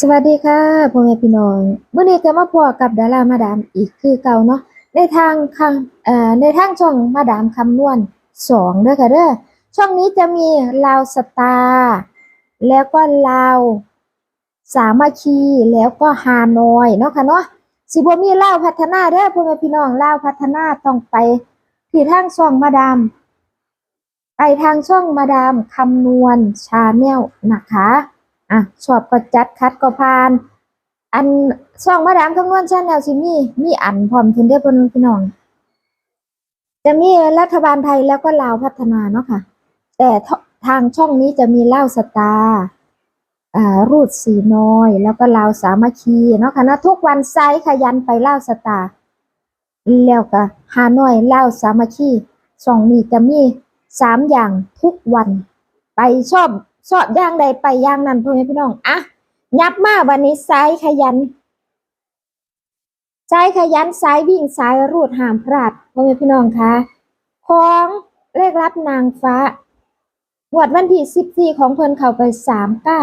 สวัสดีค่ะพ่อแม่พี่น้องเมื่อนี้ก็มาพบกับดารามาดามอีกคือเก่าเนาะในทางคำเอ่อในทางช่องมาดามคำนวณสองด้อค่ะเด้อช่องนี้จะมีลาวสตาร์แล้วก็ลาวสามัคคีแล้วก็ฮานอยเนาะค่ะเนาะสิบมีลาวพัฒนาเด้อพ่อแม่พี่น้องลาวพัฒนาต้องไปที่ทางช่องมาดามไปทางช่องมาดามคำนวณชาแนลนะคะ อะชอบก็จัดคัดก็ผ่าน อันช่องมาดามคำนวณชาแนลสิมีมีอันพร้อมทุนได้พนพี่น้อง จะมีรัฐบาลไทยแล้วก็ลาวพัฒนาเนาะค่ะ แต่ทางช่องนี้จะมีลาวสตาร์อ่ารูดสีน้อย แล้วก็ลาวสามัคคีเนาะค่ะนะทุกวันไซขยันไปลาวสตาร์แล้วก็ฮานอยลาวสามัคคีช่องนี้จะมีสามอย่างทุกวันไปชอบ ชอบย่างใดไปย่างนั้นพ่อแม่พี่น้องอะยับมาวันนี้สายขยันสายขยันสายวิ่งสายรูดห้ามพลาดพ่อแม่พี่น้องคะของเลขรับนางฟ้างวดวันที่สิบสี่ของเพิ่นเข้าไปสามเก้า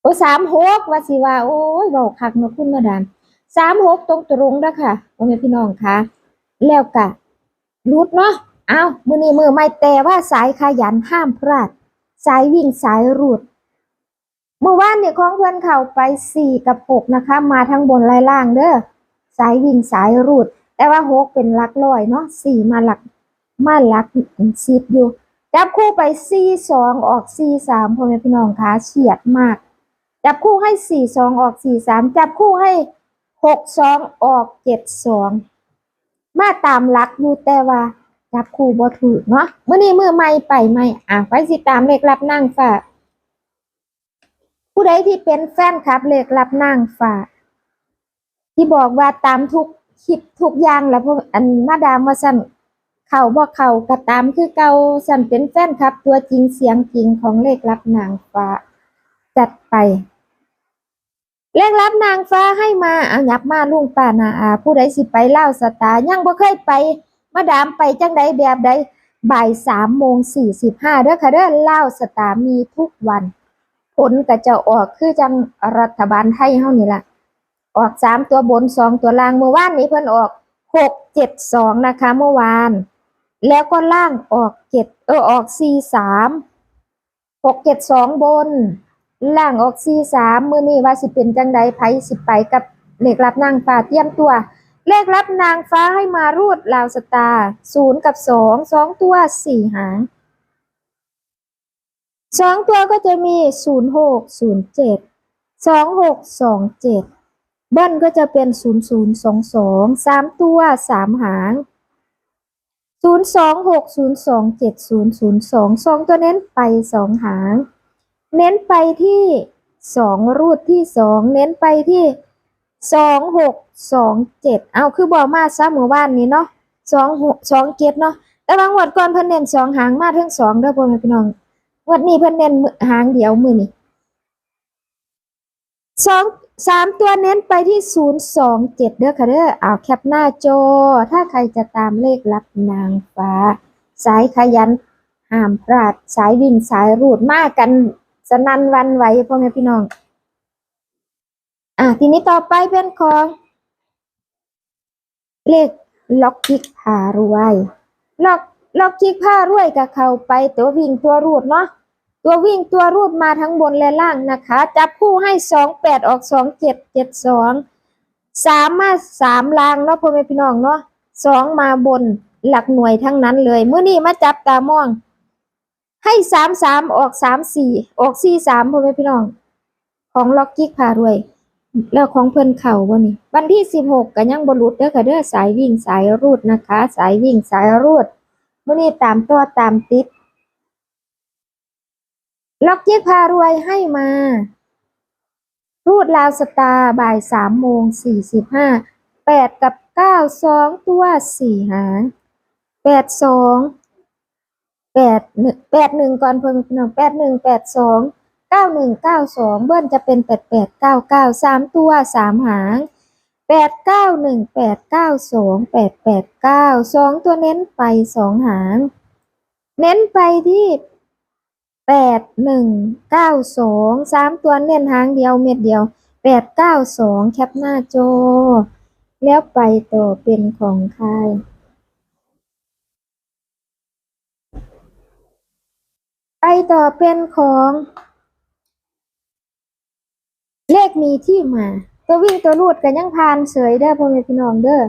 โอ้สามหกว่าสิว่าโอ้ยบอกคักนาะคุณมาดามสามหกตรงตรงๆเด้อค่ะพ่อแม่พี่น้องคะแล้วกะรุดเนาะเอ้ามือนี้มือไม่แต่ว่าสายขยันห้ามพลาด สายวิ่งสายรูดเมื่อวานเนี่ยของเพื่อนเข้าไปสี่กับหกนะคะ มาทั้งบนลายล่างเด้อสายวิ่งสายรูด แต่ว่าหกเป็นหลักร้อยเนาะสี่มาหลักมาหลักสิบอยู่จับคู่ไปสี่สองออกสี่สามพ่อแม่พี่น้องคะเฉียดมาก จับคู่ให้สี่สองออกสี่สามจับคู่ให้หกสองออกเจ็ดสองมาตามหลักอยู่แต่ว่า จับคู่บ่ถูกเนาะมื้อนี้มือใหม่ไปใหม่อะไปสิตามเลขรับนางฟ้าผู้ใดที่เป็นแฟนคลับเลขรับนางฟ้าที่บอกว่าตามทุกคลิปทุกอย่างแล้วพวกอันมาดามว่าสั่นเข้าบ่เข้าก็ตามคือเก่าสั่นเป็นแฟนคลับ ตัวจริงเสียงจริงของเลขรับนางฟ้า จัดไป เลขรับนางฟ้าให้มาเอายับมาลุงป้านาอาผู้ใดสิไปเล่าสตาร์ยังบ่เคยไป มาดามไปจังใดแบบใดบ่ายสามโมงสี่สิบห้าเด้อค่ะเด้อเล่าสตาร์มีทุกวัน ผลก็จะออกคือจังรัฐบาลไทยเฮานี่ล่ะ ออกสามตัวบนสองตัวล่างเมื่อวานนี้เพิ่นออกหกเจ็ดสองนะคะเมื่อวาน แล้วก็ล่างออกเจ็ดเออออกสี่สามหกเจ็ดสองบน ล่างออกสี่สามมือนี้ว่าสิเป็นจังใดไผสิไปกับเลขรับนางฟาเตรียมตัว เลขรับนางฟ้าให้มารูดลาวสตาศูนย์กับสองสองตัวสี่หางสองตัวก็จะมีศูนย์หกศูนย์เจ็ดสองหกสองเจ็ดเบิ้ลก็จะเป็นศูนย์ศูนย์สองสองสามตัวสามหางศูนย์สองหกศูนย์สองเจ็ดศูนย์ศูนย์สองสองตัวเน้นไปสองหาง เน้นไปที่สองรูดที่สองเน้นไปที่สองหก สองเจ็ดเอาคือบอกมาซะหมู่บ้านนี้เนาะสองหกสองเจ็ดเนาะแต่บางวัดก่อนเพิ่นเน้นสองหางมาทั้งสองเด้อพ่อแม่พี่น้องวัดนี้เพิ่นเน้นหางเดียวมือนี่สองสามตัวเน้นไปที่ศูนย์สองเจ็ดเด้อค่ะเด้อเอาแคปหน้าจอ ถ้าใครจะตามเลขลับนางฟ้า สายขยันห้ามพลาดสายวิ่งสายรูดมากกันสนันวันไหวพ่อแม่พี่น้อง อะทีนี้ต่อไปเป็นของ เลขล็อกคิกพารวยล็อกล็อกคิกพารวยกับเขาไปตัววิ่งตัวรูดเนาะตัววิ่งตัวรูดมาทั้งบนและล่างนะคะ จับคู่ให้สองแปดออกสองเจ็ดเจ็ดสองสามมาสามล่างเนาะพ่อแม่พี่น้องเนาะสองมาบนหลักหน่วยทั้งนั้นเลยเมื่อนี้มาจับตามอง ให้สามสามออกสามสี่ออกสี่สามพ่อแม่พี่น้อง ของล็อกคิกพารวย แล้วของเพิ่นเข่าบ่นี่ วันที่สิบหกก็ยังบ่หลุดเด้อค่ะเด้อสายวิ่งสายรูดนะคะ สายวิ่งสายรูดมื้อนี้ตามตัวตามติด ล็อกเจ็ดพารวยให้มา รูดลาวสตาร์บ่ายสามโมงสี่สิบห้าแปดกับเก้าสองตัวสี่หางแปดสองแปดหนึ่งแปดหนึ่งก่อนเพิ่มพี่น้องแปดหนึ่งแปดสอง เก้าหนึ่งเก้าสองเบิ้ลจะเป็นแปดแปดเก้าเก้าสามตัวสามหางแปดเก้าหนึ่งแปดเก้าสองแปดแปดเก้าสองตัวเน้นไปสองหาง เน้นไปที่แปดหนึ่งเก้าสองสามตัวเน้นหางเดียวเม็ดเดียวแปดเก้าสองแคปหน้าจอ แล้วไปต่อเป็นของใครไปต่อเป็นของ เลขมีที่มา ตัววิ่งตัวรูดกันยังผ่านเสยเด้อพ่อแม่พี่น้องเด้อ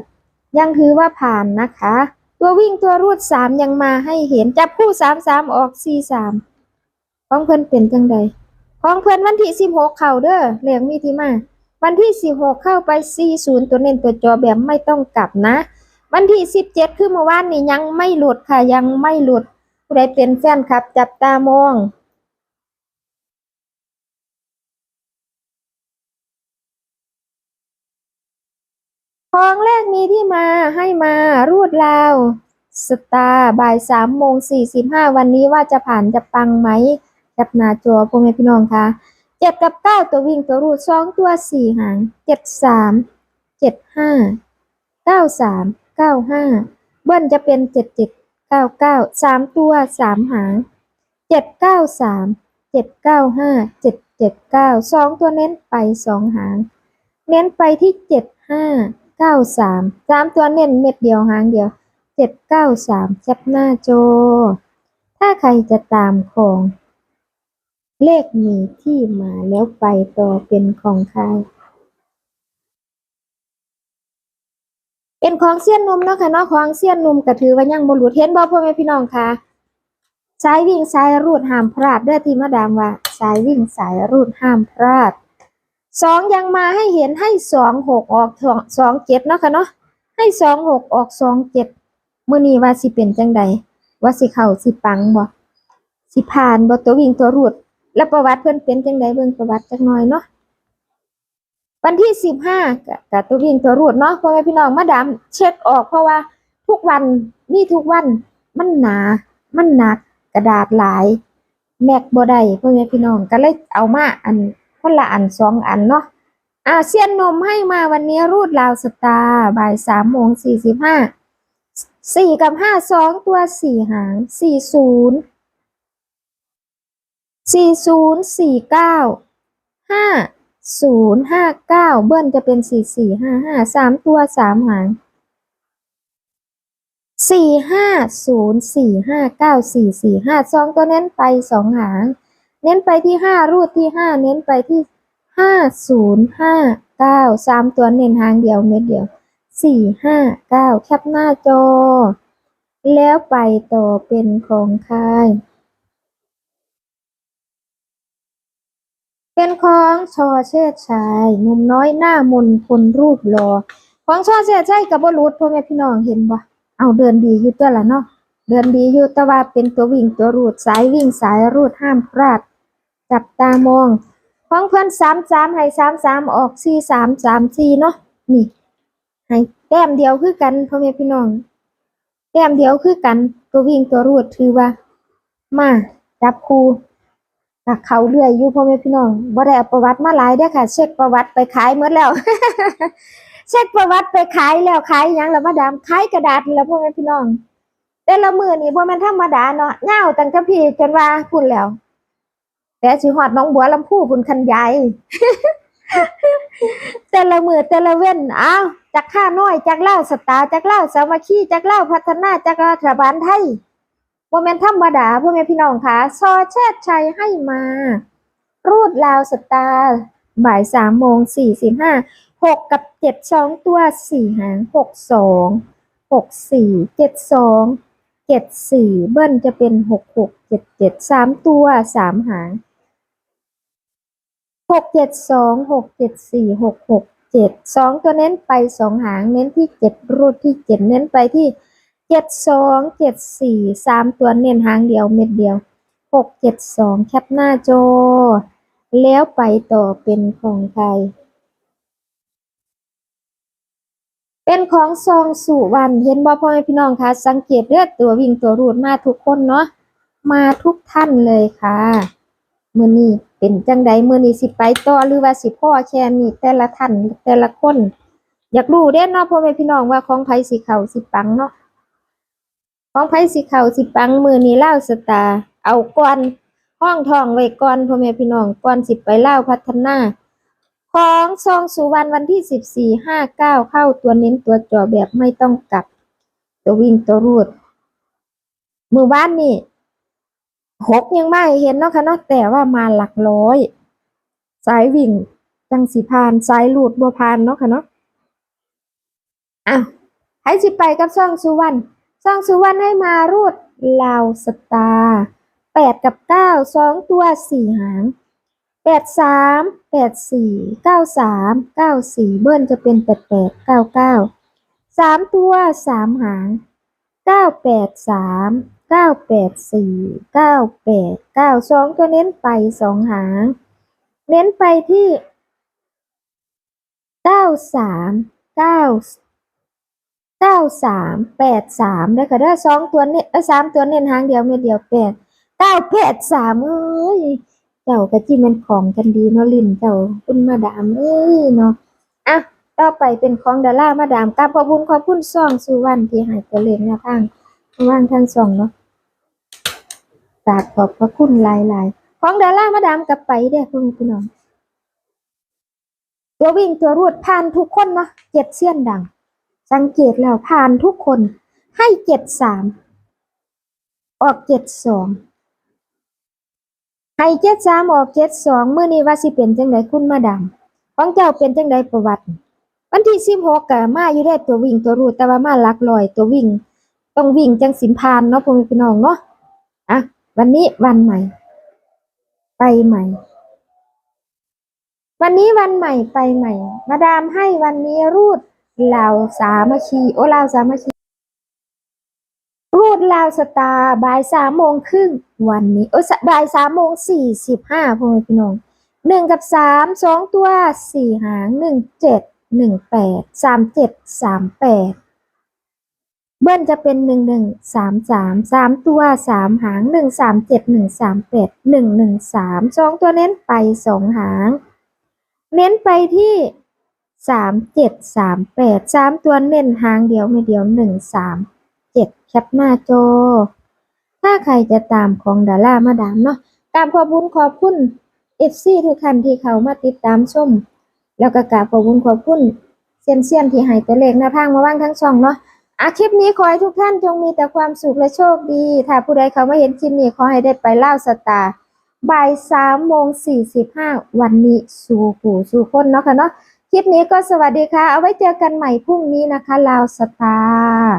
ยังถือว่าผ่านนะคะ ตัววิ่งตัวรูดสามยังมาให้เห็นจับคู่สามสามออกสี่สามของเพิ่อนเป็นจังใดของเพิ่อนวันที่สิบหกเข้าเด้อเลขมีที่มา วันที่สิบหกเข้าไปสี่ศูนย์ตัวเน้นตัวจอแบบไม่ต้องกลับนะ วันที่สิบเจ็ดคือเมื่อวานนี้ยังไม่หลุดค่ะยังไม่หลุดผู้ใดเป็นแฟนคลับ จับตามอง ของแรกมีที่มาให้มารูดราว สตาร์บ่ายสามโมงสี่สิบห้าวันนี้ว่าจะผ่านจะปังไหมจับหน้าจอพ่อแม่พี่น้องคะเจ็ดกับเก้าตัววิ่งตัวรูดสองตัวสี่หางเจ็ดสามเจ็ดห้าเก้าสามเก้าห้าเบิ้ลจะเป็นเจ็ดเจ็ดเก้าเก้าสามตัวสามหางเจ็ดเก้าสามเจ็ดเก้าห้าเจ็ดเจ็ดเก้าสองตัวเน้นไปสองหาง เน้นไปที่เจ็ดห้า เก้าสามสามตัวเน้นเม็ดเดียวหางเดียวเจ็ดเก้าสามแคปหน้าโจ ถ้าใครจะตามของ เลขมีที่มาแล้วไปต่อเป็นของใคร เป็นของเสี้ยนนมเนาะค่ะเนาะของเสี้ยนนมก็ถือว่ายังบ่หลุดเห็นบ่พ่อแม่พี่น้องค่ะสายวิ่งสายรูดห้ามพลาดเด้อที่มาดามว่าสายวิ่งสายรูดห้ามพลาด สองยังมาให้เห็นให้สองหกออกสองเจ็ดเนาะค่ะเนาะให้สองหกออกสองเจ็ดมื่อนี้ว่าสิเป็นจังใดว่าสิเข้าสิปังบ่สิผ่านบ่ตัววิ่งตัวรูด แล้วประวัติเพิ่อนเป็นจังใดเบิ่งประวัติจักหน่อยเนาะวันที่สิบห้ากับตัววิ่งตัวรูดเนาะพ่อแม่พี่น้องมาดามเช็คออกเพราะว่าทุกวันมีทุกวันมันหนา มันหนักกระดาษหลาย แม็กบ่ได้พ่อแม่พี่น้องก็เลยเอามาอัน คนละอันสองอันเนาะอาเซียนนมให้มาวันนี้รูดลาวสตาร์บ่ายสามโมงสี่สิบห้าสี่กับห้าสองตัวสี่หางสี่ศูนย์สี่ศูนย์สี่เก้าห้าศูนย์ห้าเก้าเบิ้ลจะเป็นสี่สี่ห้าห้าสามตัวสามหางสี่ห้าศูนย์สี่ห้าเก้าสี่สี่ห้าสองตัวเน้นไปสองหาง เน้นไปที่ห้ารูดที่ห้าเน้นไปที่ห้าศูนย์ห้าเก้าสามตัวเน้นหางเดียวเม็ดเดียวสี่ห้าเก้าแคปหน้าจอ แล้วไปต่อเป็นของใครเป็นของชอเชษชายหนุ่มน้อยหน้ามนคนรูปรอของชอเชษชายกับบรูดพ่อแม่พี่น้องเห็นบ่เอาเดินดีอยู่ตัวละเนาะเดินดีอยู่แต่ว่าเป็นตัววิ่งตัวรูดสายวิ่งสายรูดห้ามพลาด จับตามองของเพื่อนสามสามให้สามสามออกสี่สามสามสี่เนาะนี่ให้แต้มเดียวคือกันพ่อแม่พี่น้องแต้มเดียวคือกันตัววิ่งตัวรูดถือว่า มาจับคู่กับเขาเรื่อยอยู่พ่อแม่พี่น้องบ่ได้เอาประวัติมาหลายเด้อค่ะ เช็คประวัติไปขายหมดแล้ว เช็คประวัติไปขายแล้วขายยังแล้วมาดามขายกระดาษแล้วพ่อแม่พี่น้อง แต่ละมือนี่บ่แม่นธรรมดาเนาะเงาตั้งแต่พี่จนว่าพุ่นแล้ว แต่สิฮอดน้องบัวลำพูพุ่นคันใหญ่แต่ละมือแต่ละเว้นอ้าวจากข้าน้อยจากเล่าสตาจากเล่าสามัคคีจากเล่าพัฒนาจากรัฐบาลไทยบ่แม่นธรรมดาพ่อแม่พี่น้องคะซอเชิดชัยให้มา รูดลาวสตาบ่ายสามโมงสี่สิบห้าหกกับเจ็ดสองตัวสี่หางหกสองหกสี่เจ็ดสองเจ็ดสี่เบิ้ลจะเป็นหกหกเจ็ดเจ็ดสามตัวสามหาง หกเจ็ดสองหกเจ็ดสี่หกหกเจ็ดสองตัวเน้นไปสองหางเน้นที่เจ็ดรูดที่เจ็ดเน้นไปที่เจ็ดสองเจ็ดสี่สามตัวเน้นหางเดียวเม็ดเดียวหกเจ็ดสองแคปหน้าจอ แล้วไปต่อเป็นของใครเป็นของซองสุวรรณเห็นบ่พ่อแม่พี่น้องคะสังเกตเลือดตัววิ่งตัวรูดมาทุกคนเนาะมาทุกท่านเลยค่ะ มื้อนี้เป็นจังใดมื้อนี้สิไปต่อหรือว่าสิพ่อแค่นี้แต่ละท่านแต่ละคน อยากรู้เด้เนาะพ่อแม่พี่น้องว่าของไผสิเขาสิปังเนาะของไผสิเขาสิปังมื้อนี้เล่าสตา เอาก่อนห้องทองไว้ก่อนพ่อแม่พี่น้องก่อนสิไปเล่าพัฒนาของซองสุวรรณวันที่สิบสี่ห้าเก้าเข้าตัวเน้นตัวจอแบบไม่ต้องกลับ ตัววิ่งตัวรูดมือบ้านนี่ หกยังไม่เห็นเนาะค่ะเนาะแต่ว่ามาหลักร้อย สายวิ่งจังสีพานสายลูดบัวพานเนาะค่ะเนาะอะให้สิไปกับซ่องสุวรรณซ่องสุวรรณให้มารูดลาวสตาร์แปดกับเก้าสองตัวสี่หางแปดสามแปดสี่เก้าสามเก้าสี่เบิ้ลจะเป็นแปดแปดเก้าเก้าสามตัวสามหางเก้าแปดสาม เก้าแปดสี่เก้าแปดเก้าสองตัวเน้นไปสองหาง เน้นไปที่เก้าสามเก้าเก้าสามแปดสามได้ค่ะเด้อสองตัวเน้นเออสามตัวเน้นหางเดียวเม็ดเดียวแปดเก้าแปดสามเอ้ยเจ้ากะจิมันของกันดีเนาะลินเจ้าคุณมาดามเอ้ยเนาะอะต่อไปเป็นของดารามาดามกับขอบคุณขอบคุณซ่องสุวรรณที่ให้ตัวเลขแนวทางว่างทางซ่องเนาะ ราบขอบพระคุณหลายๆ ของดารามาดามกลับไปเด้อคุณพี่น้อง ตัววิ่งตัวรูดผ่านทุกคนเนาะเจ็ดเสี้ยนดัง สังเกตแล้วผ่านทุกคน ให้เจ็ดสาม ออกเจ็ดสอง ให้เจ็ดสามออกเจ็ดสองเมื่อนี้ว่าสิเป็นจังไดคุณมาดามของเจ้าเป็นจังไดประวัติ วันที่สิบหกกะมาอยู่ได้ตัววิ่งตัวรูดแต่ว่ามาลักลอยตัววิ่ง ต้องวิ่งจังสินพานเนาะพ่อแม่พี่น้องเนาะอะ วันนี้วันใหม่ ไปใหม่ วันนี้วันใหม่ไปใหม่ มาดามให้วันนี้รูดลาวสามัคคีโอลาวสามัคคีรูดลาวสตาร์บ่ายสามโมงครึ่งวันนี้โอ้บ่ายสามโมงสี่สิบห้าพ่อพี่น้องหนึ่งกับสามสองตัวสี่หางหนึ่งเจ็ดหนึ่งแปดสามเจ็ดสามแปด เบิ้ลจะเป็นหนึ่งหนึ่งสามสามสามตัวสามหางหนึ่งสามเจ็ดหนึ่งสามแปดหนึ่งหนึ่งสามสองตัวเน้นไปสองหาง เน้นไปที่สามเจ็ดสามแปดสามตัวเน้นหางเดียวไม่เดียวหนึ่งสามเจ็ดแคปหน้าจอ ถ้าใครจะตามของดารามาดามเนาะกราบขอบคุณขอบคุณเอฟซีทุกท่านที่เขามาติดตามชม แล้วก็กราบขอบคุณขอบคุณเซียนเซียนที่ให้ตัวเลขหน้าทางมาว่างทั้งช่องเนาะ อาคลิปนี้ขอให้ทุกท่านจงมีแต่ความสุขและโชคดี ถ้าผู้ใดเขาไม่เห็นคลิปนี้ขอให้ได้ไปเล่าสตาร์บ่ายสามโมงสี่สิบห้าวันนี้สู่ผู้สู่คนเนาะค่ะเนาะคลิปนี้ก็สวัสดีค่ะ เอาไว้เจอกันใหม่พรุ่งนี้นะคะลาวสตาร์